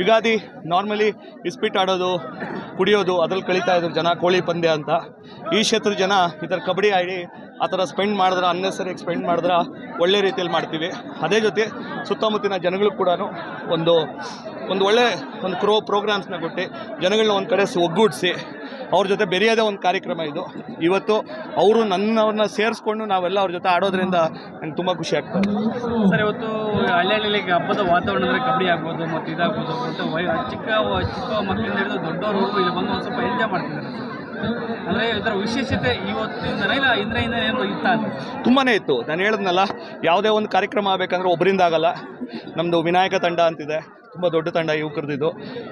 Ugadi normally ಇಸ್ಪಿಟ್ ಆಡೋದು, ಕುಡಿಯೋದು, ಅದ್ರಲ್ಲಿ ಕಳೀತಾ ಇದ್ರು ಜನ, ಕೋಳಿ ಪಂದ್ಯ ಅಂತ. ಈ ಕ್ಷೇತ್ರದ ಜನ ಈ ಥರ ಕಬಡ್ಡಿ ಆಡಿ ಆ ಥರ ಸ್ಪೆಂಡ್ ಮಾಡಿದ್ರೆ ಅನ್ನೆಸರಿಯಾಗಿ ಸ್ಪೆಂಡ್ ಮಾಡಿದ್ರೆ ಒಳ್ಳೆ ರೀತಿಯಲ್ಲಿ ಮಾಡ್ತೀವಿ. ಅದೇ ಜೊತೆ ಸುತ್ತಮುತ್ತಿನ ಜನಗಳು ಕೂಡ ಒಂದು ಒಂದು ಒಳ್ಳೆ ಒಂದು ಕ್ರೋ ಪ್ರೋಗ್ರಾಮ್ಸ್ನ ಕೊಟ್ಟು ಜನಗಳನ್ನ ಒಂದು ಕಡೆ ಒಗ್ಗೂಡಿಸಿ ಅವ್ರ ಜೊತೆ ಬೆರೆಯೋದೇ ಒಂದು ಕಾರ್ಯಕ್ರಮ ಇದು. ಇವತ್ತು ಅವರು ನನ್ನವ್ರನ್ನ ಸೇರಿಸ್ಕೊಂಡು ನಾವೆಲ್ಲ ಅವ್ರ ಜೊತೆ ಆಡೋದ್ರಿಂದ ನಂಗೆ ತುಂಬ ಖುಷಿ ಆಗ್ತದೆ ಸರ್ ಇವತ್ತು ಹಳ್ಳಿ ಹಬ್ಬದ ವಾತಾವರಣ ಅಂದರೆ ಕಬಡ್ಡಿ ಆಗ್ಬೋದು ಮತ್ತು ಇದಾಗ್ಬೋದು. ಮತ್ತು ಚಿಕ್ಕ ಚಿಕ್ಕ ಮಕ್ಕಳಿಂದ ಹಿಡಿದು ದೊಡ್ಡವರು ಇಲ್ಲಿ ಬಂದು ಒಂದು ಸ್ವಲ್ಪ ಎಂಜಾಯ್ ಮಾಡ್ತಿದ್ದಾರೆ ಅಂದರೆ ಇದರ ವಿಶೇಷತೆ ಇವತ್ತಿಂದ ಇಲ್ಲ ಇಂದ್ರೆಯಿಂದ ಏನು ಇತ್ತ ತುಂಬಾ ಇತ್ತು. ನಾನು ಹೇಳಿದ್ನಲ್ಲ ಯಾವುದೇ ಒಂದು ಕಾರ್ಯಕ್ರಮ ಆಗಬೇಕಂದ್ರೆ ಒಬ್ಬರಿಂದ ಆಗಲ್ಲ. ನಮ್ಮದು ವಿನಾಯಕ ತಂಡ ಅಂತಿದೆ. ತುಂಬ ದೊಡ್ಡ ತಂಡ ಯುವಕರದಿದ್ದು.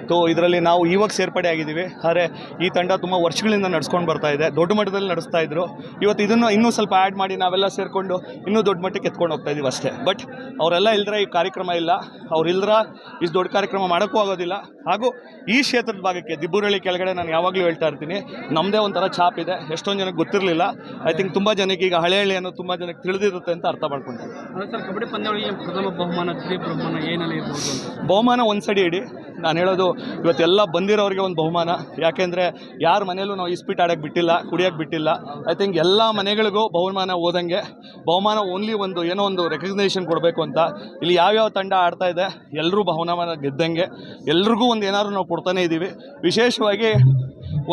ತೋ ಇದರಲ್ಲಿ ನಾವು ಇವಾಗ ಸೇರ್ಪಡೆ ಆಗಿದ್ದೀವಿ. ಆದರೆ ಈ ತಂಡ ತುಂಬ ವರ್ಷಗಳಿಂದ ನಡ್ಸ್ಕೊಂಡು ಬರ್ತಾ ಇದೆ. ದೊಡ್ಡ ಮಟ್ಟದಲ್ಲಿ ನಡೆಸ್ತಾ ಇದ್ರು. ಇವತ್ತು ಇದನ್ನು ಇನ್ನೂ ಸ್ವಲ್ಪ ಆ್ಯಡ್ ಮಾಡಿ ನಾವೆಲ್ಲ ಸೇರಿಕೊಂಡು ಇನ್ನೂ ದೊಡ್ಡ ಮಟ್ಟಕ್ಕೆ ಎತ್ಕೊಂಡು ಹೋಗ್ತಾ ಇದೀವಿ ಅಷ್ಟೇ. ಬಟ್ ಅವರೆಲ್ಲ ಇಲ್ಲದ್ರೆ ಈ ಕಾರ್ಯಕ್ರಮ ಇಲ್ಲ. ಅವ್ರಿಲ್ದ್ರ ಇಷ್ಟು ದೊಡ್ಡ ಕಾರ್ಯಕ್ರಮ ಮಾಡೋಕ್ಕೂ ಆಗೋದಿಲ್ಲ. ಹಾಗೂ ಈ ಕ್ಷೇತ್ರದ ಭಾಗಕ್ಕೆ ದಿಬ್ಬೂರಳ್ಳಿ ಕೆಳಗಡೆ ನಾನು ಯಾವಾಗಲೂ ಹೇಳ್ತಾ ಇರ್ತೀನಿ. ನಮ್ಮದೇ ಒಂಥರ ಛಾಪ್ ಇದೆ. ಎಷ್ಟೊಂದು ಜನಕ್ಕೆ ಗೊತ್ತಿರಲಿಲ್ಲ. ಐ ಥಿಂಕ್ ತುಂಬ ಜನಕ್ಕೆ ಈಗ ಹಳೆ ಹಳ್ಳಿ ಅನ್ನೋ ತುಂಬ ಜನಕ್ಕೆ ತಿಳಿದಿರುತ್ತೆ ಅಂತ ಅರ್ಥ ಮಾಡ್ಕೊಂಡೆ. ಅಂದರೆ ಸರ್ ಕಬಡ್ಡಿ ಪಂದ್ಯಾವಳಿಯಲ್ಲಿ ಪ್ರಥಮ ಬಹುಮಾನ ಬಹುಮಾನ ಬಹುಮಾನ ಒಂದು ಸಡಿ ಇಡಿ. ನಾನು ಹೇಳೋದು, ಇವತ್ತೆಲ್ಲ ಬಂದಿರೋರಿಗೆ ಒಂದು ಬಹುಮಾನ. ಯಾಕೆಂದರೆ ಯಾರ ಮನೇಲೂ ನಾವು ಇಸ್ಪೀಟ್ ಆಡೋಕ್ಕೆ ಬಿಟ್ಟಿಲ್ಲ ಕುಡಿಯೋಕ್ಕೆ ಬಿಟ್ಟಿಲ್ಲ. ಐ ಥಿಂಕ್ ಎಲ್ಲ ಮನೆಗಳಿಗೂ ಬಹುಮಾನ ಓದಂಗೆ ಬಹುಮಾನ ಓನ್ಲಿ ಒಂದು ಏನೋ ಒಂದು ರೆಕಗ್ನೇಷನ್ ಕೊಡಬೇಕು ಅಂತ. ಇಲ್ಲಿ ಯಾವ್ಯಾವ ತಂಡ ಆಡ್ತಾ ಇದೆ ಎಲ್ಲರೂ ಬಹುಮಾನ ಗೆದ್ದಂಗೆ, ಎಲ್ರಿಗೂ ಒಂದು ಏನಾದ್ರು ನಾವು ಕೊಡ್ತಾನೇ ಇದ್ದೀವಿ ವಿಶೇಷವಾಗಿ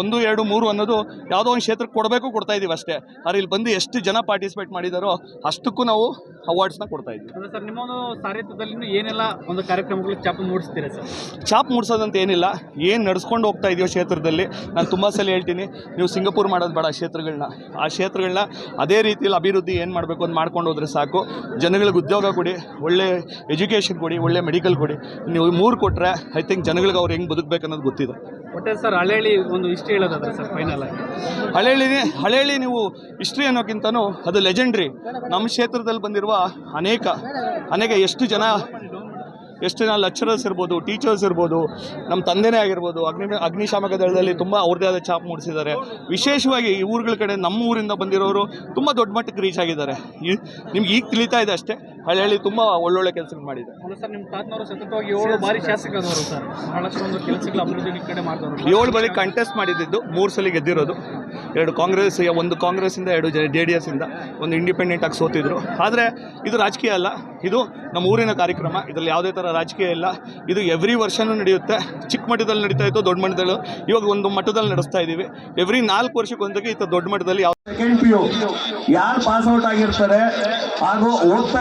ಒಂದು ಎರಡು ಮೂರು ಅನ್ನೋದು ಯಾವುದೋ ಒಂದು ಕ್ಷೇತ್ರಕ್ಕೆ ಕೊಡಬೇಕು ಕೊಡ್ತಾ ಇದ್ದೀವಿ ಅಷ್ಟೇ. ಆದರೆ ಇಲ್ಲಿ ಬಂದು ಎಷ್ಟು ಜನ ಪಾರ್ಟಿಸಿಪೇಟ್ ಮಾಡಿದಾರೋ ಅಷ್ಟಕ್ಕೂ ನಾವು ಅವಾರ್ಡ್ಸ್ನ ಕೊಡ್ತಾ ಇದ್ದೀವಿ ಸರ್ ನಿಮ್ಮ ಒಂದು ಸಾರಥ್ಯದಲ್ಲಿ ಏನೆಲ್ಲ ಒಂದು ಕಾರ್ಯಕ್ರಮಗಳು ಚಾಪ್ ಮೂಡಿಸ್ತೀರಾ ಸರ್? ಚಾಪ್ ಮೂಡಿಸೋದಂತ ಏನಿಲ್ಲ. ಏನು ನಡ್ಸ್ಕೊಂಡು ಹೋಗ್ತಾ ಇದೆಯೋ ಕ್ಷೇತ್ರದಲ್ಲಿ ನಾನು ತುಂಬ ಸಲ ಹೇಳ್ತೀನಿ ನೀವು ಸಿಂಗಪೂರ್ ಮಾಡೋದು ಬೇಡ ಕ್ಷೇತ್ರಗಳನ್ನ ಆ ಕ್ಷೇತ್ರಗಳನ್ನ ಅದೇ ರೀತಿಯಲ್ಲಿ ಅಭಿವೃದ್ಧಿ ಏನು ಮಾಡಬೇಕು ಅಂತ ಮಾಡ್ಕೊಂಡು ಹೋದ್ರೆ ಸಾಕು. ಜನಗಳಿಗೆ ಉದ್ಯೋಗ ಕೊಡಿ ಒಳ್ಳೆ ಎಜುಕೇಷನ್ ಕೊಡಿ ಒಳ್ಳೆ ಮೆಡಿಕಲ್ ಕೊಡಿ. ನೀವು ಮೂರು ಕೊಟ್ಟರೆ ಐ ಥಿಂಕ್ ಜನಗಳಿಗೆ ಅವ್ರು ಹೆಂಗೆ ಬದುಕಬೇಕು ಅನ್ನೋದು ಗೊತ್ತಿದೆ. ಒಟ್ಟೆ ಸರ್, ಹಳೇಳಿ ಒಂದು ಹಿಸ್ಟ್ರಿ ಹೇಳೋದಾದ್ರೆ ಸರ್ ಫೈನಲ್ ಆಗಿ. ಹಳ್ಳಿ ಹಳ್ಳಿ ನೀವು ಹಿಸ್ಟ್ರಿ ಅನ್ನೋಕ್ಕಿಂತನೂ ಅದು ಲೆಜೆಂಡ್ರಿ ನಮ್ಮ ಕ್ಷೇತ್ರದಲ್ಲಿ ಬಂದಿರುವ ಅನೇಕ ಅನೇಕ ಎಷ್ಟು ಜನ ಎಷ್ಟು ಜನ ಲೆಕ್ಚರರ್ಸ್ ಇರ್ಬೋದು ಟೀಚರ್ಸ್ ಇರ್ಬೋದು ನಮ್ಮ ತಂದೆನೇ ಆಗಿರ್ಬೋದು ಅಗ್ನಿ ಅಗ್ನಿಶಾಮಕ ದಳದಲ್ಲಿ ತುಂಬ ಅವ್ರದೇ ಆದ ಛಾಪ್ ಮೂಡಿಸಿದ್ದಾರೆ. ವಿಶೇಷವಾಗಿ ಈ ಊರುಗಳ ಕಡೆ ನಮ್ಮ ಊರಿಂದ ಬಂದಿರೋರು ತುಂಬ ದೊಡ್ಡ ಮಟ್ಟಕ್ಕೆ ರೀಚ್ ಆಗಿದ್ದಾರೆ. ಈ- ನಿಮ್ಗೆ ಈಗ ತಿಳಿತಾ ಇದೆ ಅಷ್ಟೇ. ಹಳ್ಳಿ ತುಂಬ ಒಳ್ಳೊಳ್ಳೆ ಕೆಲಸಗಳು ಮಾಡಿದೆ ಸರ್ ನಿಮ್ಮ ತಾತನವರು ಸತತವಾಗಿ ಏಳು ಬಾರಿ ಶಾಸಕರವರು ಸರ್. ಬಹಳಷ್ಟು ಒಂದು ಕೆಲಸಗಳ ಅಭಿವೃದ್ಧಿ ಈ ಕಡೆ ಮಾಡಿದವರು ಏಳು ಬಳಿ ಕಂಟೆಸ್ಟ್ ಮಾಡಿದ್ದು ಮೂರು ಸಲ ಗೆದ್ದಿರೋದು. ಎರಡು ಕಾಂಗ್ರೆಸ್ ಒಂದು ಕಾಂಗ್ರೆಸ್ಸಿಂದ ಎರಡು ಜೆ ಡಿ ಎಸ್ಸಿಂದ ಒಂದು ಇಂಡಿಪೆಂಡೆಂಟ್ ಆಗಿ ಸೋತಿದ್ರು. ಆದರೆ ಇದು ರಾಜಕೀಯ ಅಲ್ಲ. ಇದು ನಮ್ಮ ಊರಿನ ಕಾರ್ಯಕ್ರಮ. ಇದರಲ್ಲಿ ಯಾವುದೇ ಥರ ರಾಜಕೀಯ ಇಲ್ಲ. ಇದು ಎವ್ರಿ ವರ್ಷನೂ ನಡೆಯುತ್ತೆ. ಚಿಕ್ಕ ಮಟ್ಟದಲ್ಲಿ ನಡೀತಾ ಇತ್ತು, ದೊಡ್ಡ ಮಟ್ಟದಲ್ಲಿ. ಇವಾಗ ಒಂದು ಮಟ್ಟದಲ್ಲಿ ನಡೆಸ್ತಾ ಇದ್ದೀವಿ ಎವ್ರಿ ನಾಲ್ಕು ಒಂದಕ್ಕೆ ಇತ್ತ ದೊಡ್ಡ ಮಟ್ಟದಲ್ಲಿ ಯಾವ ಯಾರು ಪಾಸ್ ಔಟ್ ಆಗಿರ್ತಾರೆ, ಹಾಗೂ ಓದ್ತಾ